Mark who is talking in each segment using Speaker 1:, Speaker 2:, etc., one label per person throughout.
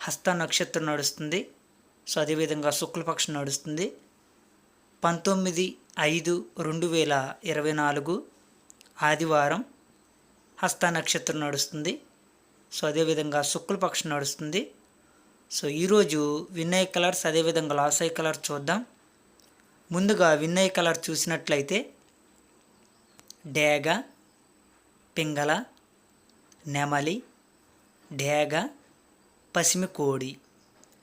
Speaker 1: హస్త నక్షత్రం నడుస్తుంది. సో అదేవిధంగా శుక్లపక్షం నడుస్తుంది. పంతొమ్మిది ఐదు రెండు వేల ఇరవై నాలుగు ఆదివారం హస్త నక్షత్రం నడుస్తుంది. సో అదేవిధంగా శుక్లపక్షం నడుస్తుంది. సో ఈరోజు వినయ్ కలర్స్ అదేవిధంగా లాసై కలర్ చూద్దాం. ముందుగా వినయ్ కలర్ చూసినట్లయితే డేగ పింగళ నెమలి డేగ పసిమి కోడి.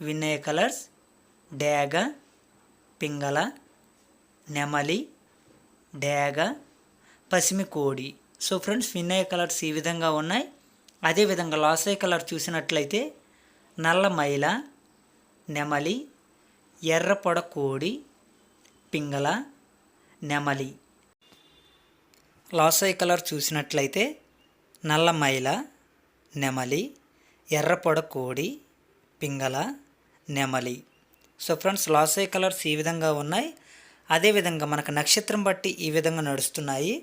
Speaker 1: వినయ కలర్స్ డేగ పింగళ నెమలి డేగ పసిమి కోడి. సో ఫ్రెండ్స్ వినయ కలర్స్ ఈ విధంగా ఉన్నాయి. అదేవిధంగా లాసై కలర్ చూసినట్లయితే నల్ల మైల నెమలి ఎర్రపొడ కోడి పింగళ నెమలి. లాసై కలర్ చూసినట్లయితే నల్ల మైల నెమలి ఎర్రపొడకోడి పింగళ నెమలి. సో ఫ్రెండ్స్ లాసే కలర్స్ ఈ విధంగా ఉన్నాయి. అదేవిధంగా మనకు నక్షత్రం బట్టి ఈ విధంగా నడుస్తున్నాయి.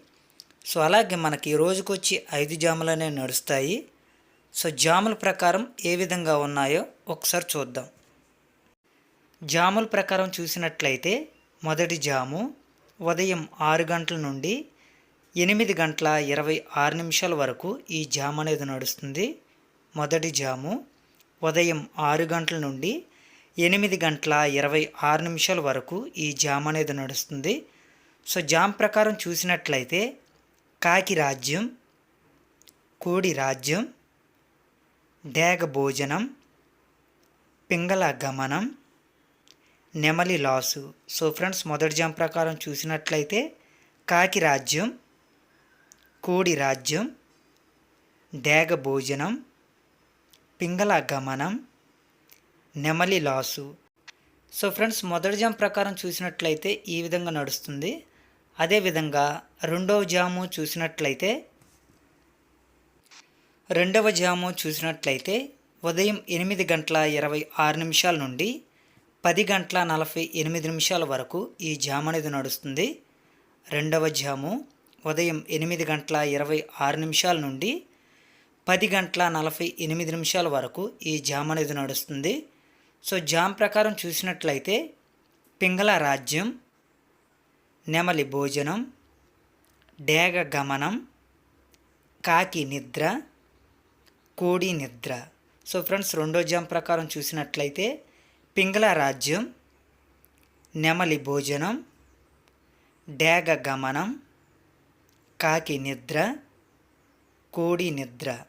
Speaker 1: సో అలాగే మనకి రోజుకొచ్చి వచ్చి ఐదు జాములనే నడుస్తాయి. సో జాముల ప్రకారం ఏ విధంగా ఉన్నాయో ఒకసారి చూద్దాం. జాముల ప్రకారం చూసినట్లయితే మొదటి జాము ఉదయం ఆరు గంటల నుండి ఎనిమిది గంటల ఇరవై ఆరు నిమిషాల వరకు ఈ జామ్ అనేది నడుస్తుంది. మొదటి జాము ఉదయం ఆరు గంటల నుండి ఎనిమిది గంటల ఇరవై ఆరు నిమిషాల వరకు ఈ జామ్ అనేది నడుస్తుంది. సో జామ్ ప్రకారం చూసినట్లయితే కాకి రాజ్యం కోడి రాజ్యం డేగ భోజనం పింగళ గమనం నెమలి లాసు. సో ఫ్రెండ్స్ మొదటి జామ్ ప్రకారం చూసినట్లయితే కాకి రాజ్యం కోడి రాజ్యం డేగ భోజనం పింగళ గమనం నెమలి లాసు. సో ఫ్రెండ్స్ మొదటి జామ్ ప్రకారం చూసినట్లయితే ఈ విధంగా నడుస్తుంది. అదేవిధంగా రెండవ జాము చూసినట్లయితే రెండవ జాము చూసినట్లయితే ఉదయం ఎనిమిది గంటల ఇరవై ఆరు నిమిషాల నుండి పది గంటల నలభై ఎనిమిది నిమిషాల వరకు ఈ జామ్ అనేది నడుస్తుంది. రెండవ జాము ఉదయం ఎనిమిది గంటల ఇరవై ఆరు నిమిషాల నుండి పది గంటల నలభై ఎనిమిది నిమిషాల వరకు ఈ జామ్ అనేది నడుస్తుంది. సో జామ్ ప్రకారం చూసినట్లయితే పింగళ రాజ్యం నెమలి భోజనం డేగ గమనం కాకి నిద్ర కోడి నిద్ర. సో ఫ్రెండ్స్ రెండో జామ్ ప్రకారం చూసినట్లయితే పింగళ రాజ్యం నెమలి భోజనం డేగ గమనం కాకి నిద్ర కోడి నిద్ర.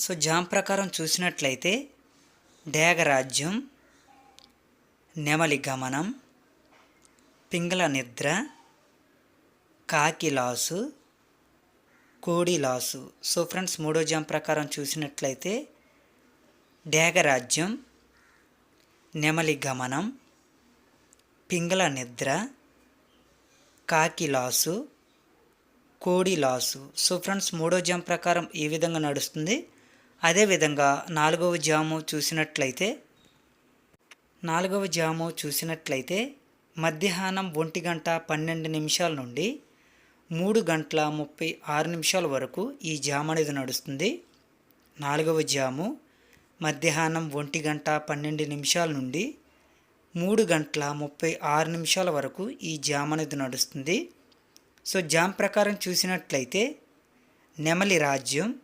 Speaker 1: సో జామ్ ప్రకారం చూసినట్లయితే డేగరాజ్యం నెమలి గమనం పింగళ నిద్ర కాకి లాసు కోడి లాసు సో ఫ్రెండ్స్ మూడో జామ్ ప్రకారం చూసినట్లయితే డేగరాజ్యం నెమలి గమనం పింగళ నిద్ర కాకి లాసు కోడి లాసు సో ఫ్రెండ్స్ మూడో జామ్ ప్రకారం ఈ విధంగా నడుస్తుంది. అదేవిధంగా నాలుగవ జాము చూసినట్లయితే నాలుగవ జాము చూసినట్లయితే మధ్యాహ్నం ఒంటి గంట పన్నెండు నిమిషాల నుండి మూడు గంటల ముప్పై ఆరు నిమిషాల వరకు ఈ జామ్ అనేది నడుస్తుంది. నాలుగవ జాము మధ్యాహ్నం ఒంటి గంట పన్నెండు నిమిషాల నుండి మూడు గంటల ముప్పై ఆరు నిమిషాల వరకు ఈ జామ్ అనేది నడుస్తుంది. సో జామ్ ప్రకారం చూసినట్లయితే నెమలి రాజ్యం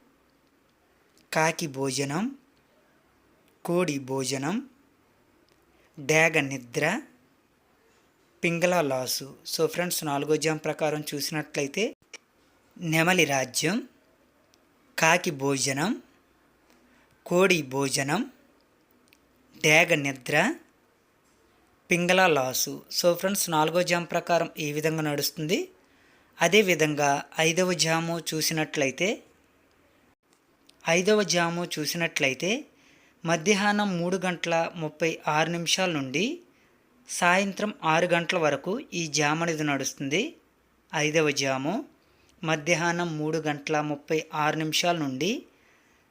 Speaker 1: కాకి భోజనం కోడి భోజనం డేగ నిద్ర పింగళ లాసు. సో ఫ్రెండ్స్ నాలుగో జామ్ ప్రకారం చూసినట్లయితే నెమలి రాజ్యం కాకి భోజనం కోడి భోజనం డేగ నిద్ర పింగళ లాసు. సో ఫ్రెండ్స్ నాలుగో జామ్ ప్రకారం ఈ విధంగా నడుస్తుంది. అదేవిధంగా ఐదవ జాము చూసినట్లయితే ఐదవ జాము చూసినట్లయితే మధ్యాహ్నం మూడు గంటల ముప్పై ఆరు నిమిషాల నుండి సాయంత్రం ఆరు గంటల వరకు ఈ జామ్ అనేది నడుస్తుంది. ఐదవ జాము మధ్యాహ్నం మూడు గంటల ముప్పై ఆరు నిమిషాల నుండి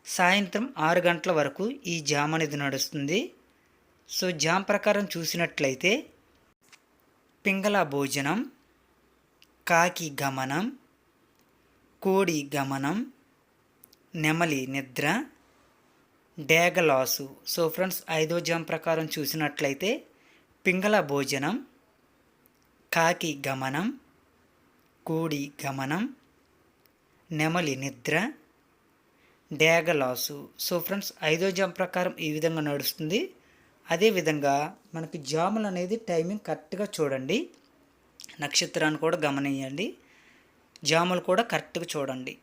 Speaker 1: సాయంత్రం ఆరు గంటల వరకు ఈ జామ్ అనేది నడుస్తుంది. సో జామ్ ప్రకారం చూసినట్లయితే పింగళ భోజనం కాకి గమనం కోడి గమనం నెమలి నిద్ర డేగలాసు సో ఫ్రెండ్స్ ఐదో జామ్ ప్రకారం చూసినట్లయితే పింగళ భోజనం కాకి గమనం కూడి గమనం నెమలి నిద్ర డేగలాసు సో ఫ్రెండ్స్ ఐదో జామ్ ప్రకారం ఈ విధంగా నడుస్తుంది. అదేవిధంగా మనకి జాములు అనేది టైమింగ్ కరెక్ట్గా చూడండి. నక్షత్రాన్ని కూడా గమనించండి జాములు కూడా కరెక్ట్గా చూడండి.